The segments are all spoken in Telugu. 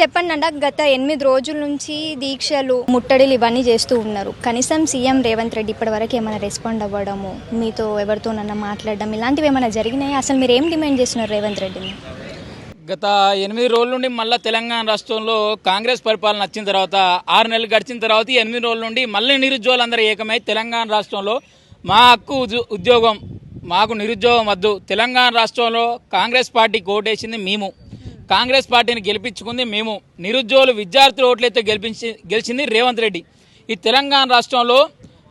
చెప్పండి అంట గత ఎనిమిది రోజుల నుంచి దీక్షలు ముట్టడిలు ఇవన్నీ చేస్తూ ఉన్నారు. కనీసం సీఎం రేవంత్ రెడ్డి ఇప్పటివరకు ఏమైనా రెస్పాండ్ అవ్వడము మీతో ఎవరితోనన్నా మాట్లాడడం ఇలాంటివి ఏమైనా జరిగినాయి? అసలు మీరు ఏం డిమాండ్ చేస్తున్నారు రేవంత్ రెడ్డిని? గత ఎనిమిది రోజుల నుండి మళ్ళీ తెలంగాణ రాష్ట్రంలో కాంగ్రెస్ పరిపాలన వచ్చిన తర్వాత ఆరు నెలలు గడిచిన తర్వాత ఎనిమిది రోజుల నుండి మళ్ళీ నిరుద్యోగులందరూ ఏకమై తెలంగాణ రాష్ట్రంలో మా హక్కు ఉద్యో- ఉద్యోగం మాకు నిరుద్యోగం వద్దు. తెలంగాణ రాష్ట్రంలో కాంగ్రెస్ పార్టీకి ఓటేసింది మేము. కాంగ్రెస్ పార్టీని గెలిపించుకుంది మేము. నిరుద్యోగులు విద్యార్థులు ఓట్లయితే గెలిపించి గెలిచింది రేవంత్ రెడ్డి. ఈ తెలంగాణ రాష్ట్రంలో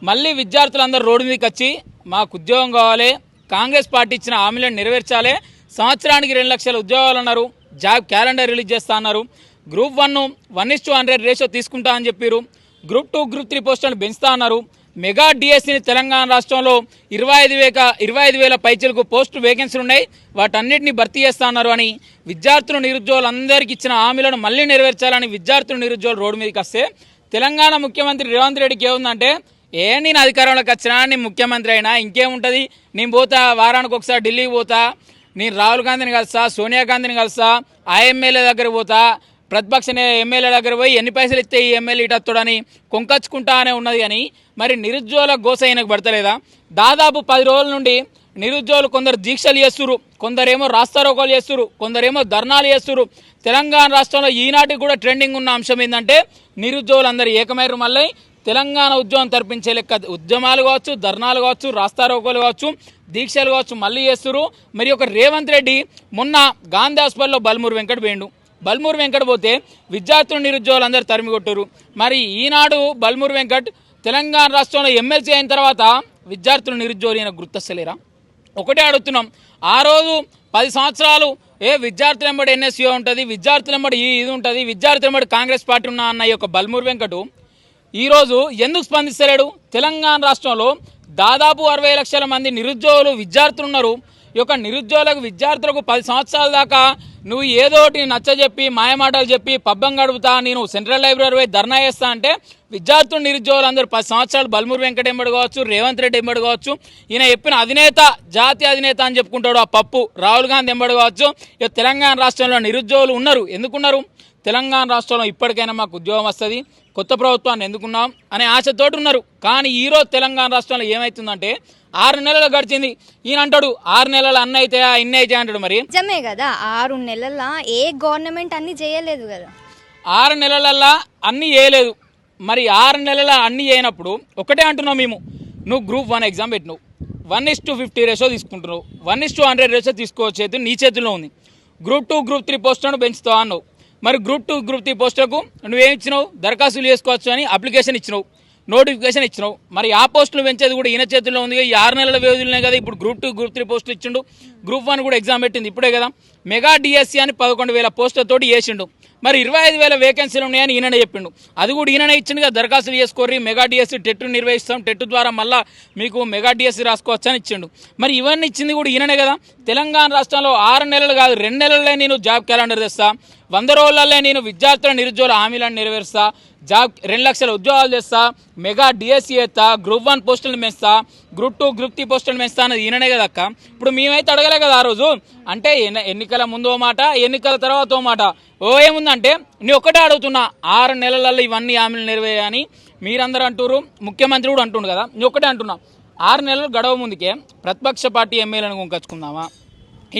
మళ్ళీ విద్యార్థులందరూ రోడ్డు మీదకి వచ్చి మాకు ఉద్యోగం కావాలి కాంగ్రెస్ పార్టీ ఇచ్చిన హామీలను నెరవేర్చాలి సంవత్సరానికి రెండు లక్షల ఉద్యోగాలు అన్నారు జాబ్ క్యాలెండర్ రిలీజ్ చేస్తా అన్నారు. Group one one is two hundred ratio తీసుకుంటా అని చెప్పారు. గ్రూప్ టూ గ్రూప్ త్రీ పోస్టులను పెంచుతా అన్నారు. మెగా డిఎస్సిని తెలంగాణ రాష్ట్రంలో ఇరవై ఐదు వేల ఇరవై ఐదు వేల పైచలకు పోస్టు వేకెన్సీలు ఉన్నాయి. వాటన్నిటిని భర్తీ చేస్తా అన్నారు అని విద్యార్థులు నిరుద్యోగులందరికీ ఇచ్చిన హామీలను మళ్ళీ నెరవేర్చాలని విద్యార్థులు నిరుద్యోగులు రోడ్డు మీదకి వస్తే తెలంగాణ ముఖ్యమంత్రి రేవంత్ రెడ్డికి ఏముందంటే ఏ నేను అధికారంలోకి వచ్చినా నేను ముఖ్యమంత్రి అయినా ఇంకేముంటుంది? నేను పోతా వారానికి ఒకసారి ఢిల్లీకి పోతా నేను రాహుల్ గాంధీని కలుస్తా సోనియా గాంధీని కలుస్తా ఐఎంఎల్ఏ దగ్గర పోతా ప్రతిపక్ష ఎమ్మెల్యే దగ్గర పోయి ఎన్ని పైసలు ఇస్తే ఈ ఎమ్మెల్యే ఇటత్తుడని కొంకచ్చుకుంటా అనే ఉన్నది కానీ మరి నిరుద్యోగుల గోస ఆయనకు పడతలేదా? దాదాపు పది రోజుల నుండి నిరుద్యోగులు కొందరు దీక్షలు చేస్తురు కొందరేమో రాస్తారోకోలు చేస్తురు కొందరేమో ధర్నాలు చేస్తురు తెలంగాణ రాష్ట్రంలో ఈనాటికి కూడా ట్రెండింగ్ ఉన్న అంశం ఏంటంటే నిరుద్యోగులు అందరూ ఏకమైరు మళ్ళీ తెలంగాణ ఉద్యమం తర్పించే లెక్క ఉద్యమాలు కావచ్చు ధర్నాలు కావచ్చు రాస్తారోకోలు కావచ్చు దీక్షలు కావచ్చు మళ్ళీ చేస్తురు మరి ఒక రేవంత్ రెడ్డి మొన్న గాంధీ హాస్పిటల్లో బల్మూరు వెంకట వేండు బల్మూరు వెంకట్ పోతే విద్యార్థులు నిరుద్యోగులు అందరూ తరిమి మరి ఈనాడు బల్మూరు వెంకట్ తెలంగాణ రాష్ట్రంలో ఎమ్మెల్సీ అయిన తర్వాత విద్యార్థులు నిరుద్యోగులు ఈయన గుర్తొస్తలేరా? ఒకటే అడుగుతున్నాం. ఆ రోజు పది సంవత్సరాలు ఏ విద్యార్థుల వెంబడి ఎన్ఎస్యూ ఉంటుంది విద్యార్థుల వెంబడి ఈ ఇది ఉంటుంది విద్యార్థుల వెంబడి కాంగ్రెస్ పార్టీ ఉన్న అన్న ఈ యొక్క బల్మూరు వెంకటు ఈరోజు ఎందుకు స్పందిస్తలేడు? తెలంగాణ రాష్ట్రంలో దాదాపు అరవై లక్షల మంది నిరుద్యోగులు విద్యార్థులు ఉన్నారు. ఈ యొక్క నిరుద్యోగులకు విద్యార్థులకు పది సంవత్సరాల దాకా నువ్వు ఏదో ఒకటి నచ్చజెప్పి మాయమాటలు చెప్పి పబ్బం గడుపుతా నేను సెంట్రల్ లైబ్రరీ పోయి ధర్నా చేస్తా అంటే విద్యార్థులు నిరుద్యోగులు అందరూ పది సంవత్సరాలు బల్మూరు వెంకట ఎంబడి కావచ్చు రేవంత్ రెడ్డి ఎంబడి కావచ్చు ఈయన చెప్పిన అధినేత జాతీయ అధినేత అని చెప్పుకుంటాడు ఆ పప్పు రాహుల్ గాంధీ ఎంబడి కావచ్చు. ఇక తెలంగాణ రాష్ట్రంలో నిరుద్యోగులు ఉన్నారు. ఎందుకున్నారు? తెలంగాణ రాష్ట్రంలో ఇప్పటికైనా మాకు ఉద్యోగం వస్తుంది కొత్త ప్రభుత్వాన్ని ఎందుకున్నాం అనే ఆశతోటి ఉన్నారు. కానీ ఈరోజు తెలంగాణ రాష్ట్రంలో ఏమవుతుందంటే ఆరు నెలలు గడిచింది. ఈయన అంటాడు ఆరు నెలలు అన్న అయితే ఇన్ని అయితే అంటాడు మరి. నిజమే కదా ఆరు నెలల ఏ గవర్నమెంట్ అన్ని చేయలేదు కదా. ఆరు నెలలల్లా అన్నీ చేయలేదు మరి ఆరు నెలల అన్నీ చేయనప్పుడు ఒకటే అంటున్నావు మేము. నువ్వు గ్రూప్ వన్ ఎగ్జామ్ పెట్టినావు. One is two fifty ratio తీసుకుంటున్నావు. One is two hundred ratio తీసుకోవచ్చేది నీ చేతిలో ఉంది. గ్రూప్ టూ గ్రూప్ త్రీ పోస్టులను పెంచుతావు అన్నావు. మరి గ్రూప్ టూ గ్రూప్ త్రీ పోస్టులకు నువ్వేం ఇచ్చినావు? దరఖాస్తులు చేసుకోవచ్చు అని అప్లికేషన్ ఇచ్చినావు. నోటిఫికేషన్ ఇచ్చినావు. మరి ఆ పోస్టులు పెంచేది కూడా ఈయన చేతుల్లో ఉంది. ఈ ఆరు నెలల వ్యవధిలోనే కదా ఇప్పుడు గ్రూప్ టూ గ్రూప్ త్రీ పోస్టులు ఇచ్చిండు. గ్రూప్ వన్ కూడా ఎగ్జామ్ పెట్టింది. ఇప్పుడే కదా. మెగా డిఎస్సీ అని పదకొండు వేల పోస్టులతోటి వేసిండు. మరి ఇరవై ఐదు వేల వేకెన్సీలు ఉన్నాయని ఈయననే చెప్పిండు. అది కూడా ఈయననే ఇచ్చిండుగా దరఖాస్తులు చేసుకోర్రి మెగా డిఎస్సీ టెట్ నిర్వహిస్తాం. టెట్ ద్వారా మళ్ళా మీకు మెగా డిఎస్సీ రాసుకోవచ్చు అని ఇచ్చిండు. మరి ఇవన్నీ ఇచ్చింది కూడా ఈయననే కదా. తెలంగాణ రాష్ట్రంలో ఆరు నెలలు కాదు రెండు నెలలే నేను జాబ్ క్యాలెండర్ తెస్తా. వంద రోజులలో నేను విద్యార్థుల నిరుద్యోగ హామీలను నెరవేరుస్తా జాబ్ రెండు లక్షల ఉద్యోగాలు చేస్తా మెగా డిఎస్సీ ఎత్తా గ్రూప్ వన్ పోస్టులు మెస్తా గ్రూప్ టూ గ్రూప్ త్రీ పోస్టులు మెస్తా అన్నది ఈయననే కదా అక్క. ఇప్పుడు మేమైతే అడగలే కదా ఆ రోజు. అంటే ఎన్ని- ఎన్నికల ముందు ఓ మాట ఎన్నికల తర్వాత ఓ మాట. ఓ ఏముందంటే నేను ఒకటే అడుగుతున్నా ఆరు నెలలలో ఇవన్నీ హామీలు నెరవేరని మీరందరూ అంటున్నారు ముఖ్యమంత్రి కూడా అంటుండు కదా నేను ఒకటే అంటున్నా. ఆరు నెలలు గడవ ముందుకే ప్రతిపక్ష పార్టీ ఎమ్మెల్యేలను గుంకొచ్చుకుందామా?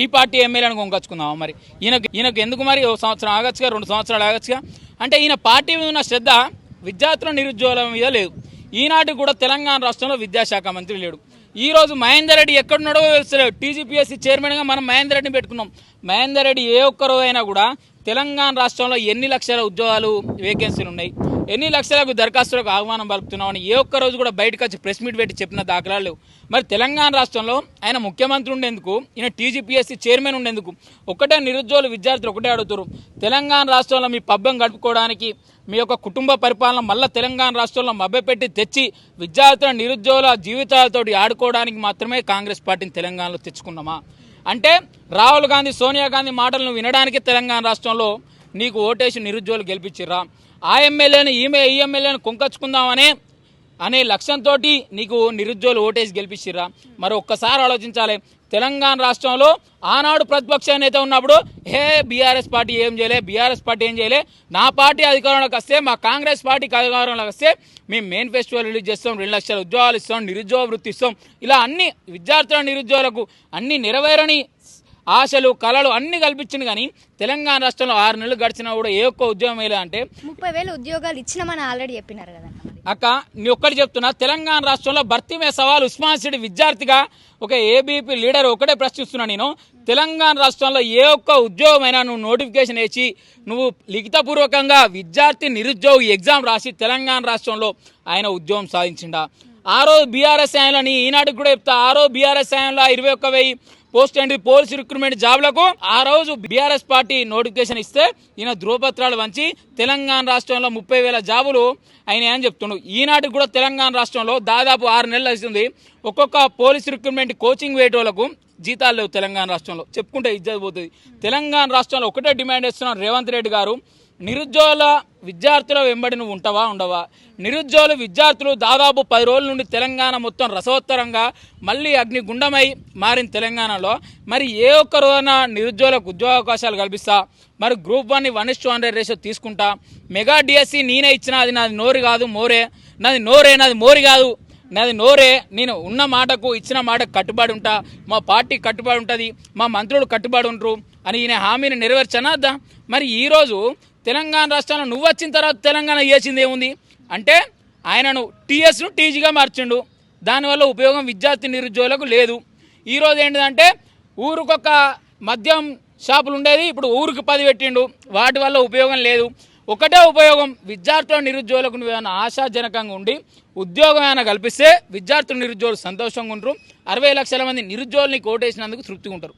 ఈ పార్టీ ఎమ్మెల్యేలను కొనుకొచ్చుకుందామా మరి? ఈయనకు ఈయనకు ఎందుకు మరి ఓ సంవత్సరం ఆగచ్చుగా రెండు సంవత్సరాలు ఆగచ్చుగా? అంటే ఈయన పార్టీ మీద ఉన్న శ్రద్ధ విద్యార్థుల నిరుద్యోగుల మీద లేదు. ఈనాటికి కూడా తెలంగాణ రాష్ట్రంలో విద్యాశాఖ మంత్రి లేడు. ఈ రోజు మహేందర్ రెడ్డి ఎక్కడున్నాడో తెలుస్తలేదు. టీజీపీఎస్సీ చైర్మన్గా మనం మహేందర్ రెడ్డిని పెట్టుకున్నాం. మహేందర్ రెడ్డి ఏ ఒక్క అయినా కూడా తెలంగాణ రాష్ట్రంలో ఎన్ని లక్షల ఉద్యోగాలు వేకెన్సీలు ఉన్నాయి? ఎన్ని లక్షలకు దరఖాస్తులకు ఆహ్వానం పలుకుతున్నామని ఏ ఒక్క రోజు కూడా బయటకు వచ్చి ప్రెస్ మీట్ పెట్టి చెప్పిన దాఖలాలు మరి తెలంగాణ రాష్ట్రంలో ఆయన ముఖ్యమంత్రి ఉండేందుకు ఈయన టీజీపీఎస్సీ చైర్మన్ ఉండేందుకు ఒకటే నిరుద్యోగులు విద్యార్థులు ఒకటే అడుగుతారు తెలంగాణ రాష్ట్రంలో మీ పబ్బం గడుపుకోవడానికి మీ యొక్క కుటుంబ పరిపాలన మళ్ళీ తెలంగాణ రాష్ట్రంలో మభ్యపెట్టి తెచ్చి విద్యార్థుల నిరుద్యోగుల జీవితాలతోటి ఆడుకోవడానికి మాత్రమే కాంగ్రెస్ పార్టీని తెలంగాణలో తెచ్చుకున్నామా? అంటే రాహుల్ గాంధీ సోనియా గాంధీ మాటలను వినడానికి తెలంగాణ రాష్ట్రంలో నీకు ఓటేసి నిరుద్యోగులు గెలిపించిర్రా? ఆ ఎమ్మెల్యేని ఈమె ఈ ఎమ్మెల్యేని కొంకచ్చుకుందామనే అనే లక్ష్యంతో నీకు నిరుద్యోగులు ఓటేసి గెలిపించిర్రా మరి ఒక్కసారి ఆలోచించాలి. తెలంగాణ రాష్ట్రంలో ఆనాడు ప్రతిపక్ష నేత ఉన్నప్పుడు హే బీఆర్ఎస్ పార్టీ ఏం చేయలే బీఆర్ఎస్ పార్టీ ఏం చేయలే నా పార్టీ అధికారంలోకి వస్తే మా కాంగ్రెస్ పార్టీకి అధికారంలోకి వస్తే మేము మెయిన్ ఫెస్టివల్ రిలీజ్ చేస్తాం రెండు లక్షల ఉద్యోగాలు ఇస్తాం నిరుద్యోగ వృత్తి ఇస్తాం. ఇలా అన్ని విద్యార్థుల నిరుద్యోగులకు అన్ని నెరవేరని ఆశలు కళలు అన్ని కల్పించింది కానీ తెలంగాణ రాష్ట్రంలో ఆరు నెలలు గడిచినా కూడా ఏ ఒక్క ఉద్యోగం వేయలే అంటే ముప్పై వేలు ఉద్యోగాలు ఇచ్చినామని ఆల్రెడీ చెప్పినారు మరి. అక్క నీ ఒక్కటి చెప్తున్నా తెలంగాణ రాష్ట్రంలో భర్తీ మే సవాల్ ఉస్మాన్ సిటీ విద్యార్థిగా ఒక ఏబీపీ లీడర్ ఒకటే ప్రశ్నిస్తున్నా నేను తెలంగాణ రాష్ట్రంలో ఏ ఒక్క ఉద్యోగమైనా నువ్వు నోటిఫికేషన్ వేసి నువ్వు లిఖితపూర్వకంగా విద్యార్థి నిరుద్యోగి ఎగ్జామ్ రాసి తెలంగాణ రాష్ట్రంలో ఆయన ఉద్యోగం సాధించిండా ఆ రోజు బీఆర్ఎస్ ఆయనలో ఈనాటికి కూడా చెప్తా ఆ రోజు బీఆర్ఎస్ ఆయనలో ఇరవై ఒక్క వెయ్యి పోస్ట్ అండ్ పోలీస్ రిక్రూట్మెంట్ జాబ్లకు ఆ రోజు బీఆర్ఎస్ పార్టీ నోటిఫికేషన్ ఇస్తే ఈయన ధ్రువపత్రాలు వంచి తెలంగాణ రాష్ట్రంలో ముప్పై వేల జాబులు ఆయన ఏం చెప్తుండు. ఈనాటికి కూడా తెలంగాణ రాష్ట్రంలో దాదాపు ఆరు నెలలు అవుతుంది ఒక్కొక్క పోలీస్ రిక్రూట్మెంట్ కోచింగ్ వేయటోళ్ళకు జీతాలు లేవు తెలంగాణ రాష్ట్రంలో. చెప్పుకుంటే ఇజ్జత్ పోతుంది. తెలంగాణ రాష్ట్రంలో ఒకటే డిమాండ్ చేస్తున్నారు రేవంత్ రెడ్డి గారు నిరుద్యోగుల విద్యార్థుల వెంబడి నువ్వు ఉంటావా ఉండవా? నిరుద్యోగుల విద్యార్థులు దాదాపు పది రోజుల నుండి తెలంగాణ మొత్తం రసోత్తరంగా మళ్ళీ అగ్నిగుండమై మారిన తెలంగాణలో. మరి ఏ ఒక్క రోజున నిరుద్యోగులకు ఉద్యోగ అవకాశాలు కల్పిస్తా? మరి group one one is two hundred ratio తీసుకుంటా? మెగా డిఎస్సి నేనే ఇచ్చిన అది నాది నోరు కాదు మోరే. నాది నోరే నాది మోరి కాదు. నాది నోరే నేను ఉన్న మాటకు ఇచ్చిన మాటకు కట్టుబడి ఉంటా. మా పార్టీ కట్టుబడి ఉంటుంది మా మంత్రులు కట్టుబడి ఉంటారు అని ఈయన హామీని నెరవేర్చనా మరి ఈరోజు తెలంగాణ రాష్ట్రంలో నువ్వు వచ్చిన తర్వాత తెలంగాణ చేసింది ఏముంది? అంటే ఆయనను టీఎస్ను టీజీగా మార్చిండు. దానివల్ల ఉపయోగం విద్యార్థి నిరుద్యోగులకు లేదు. ఈరోజు ఏంటిదంటే ఊరికొక మద్యం షాపులు ఉండేది ఇప్పుడు ఊరికి పది పెట్టిండు. వాటి వల్ల ఉపయోగం లేదు. ఒకటే ఉపయోగం విద్యార్థుల నిరుద్యోగులకు నువ్వేమైనా ఆశాజనకంగా ఉండి ఉద్యోగం ఏమైనా కల్పిస్తే విద్యార్థుల నిరుద్యోగులు సంతోషంగా ఉంటారు. అరవై లక్షల మంది నిరుద్యోగుల్ని కోటేసినందుకు తృప్తిగా ఉంటారు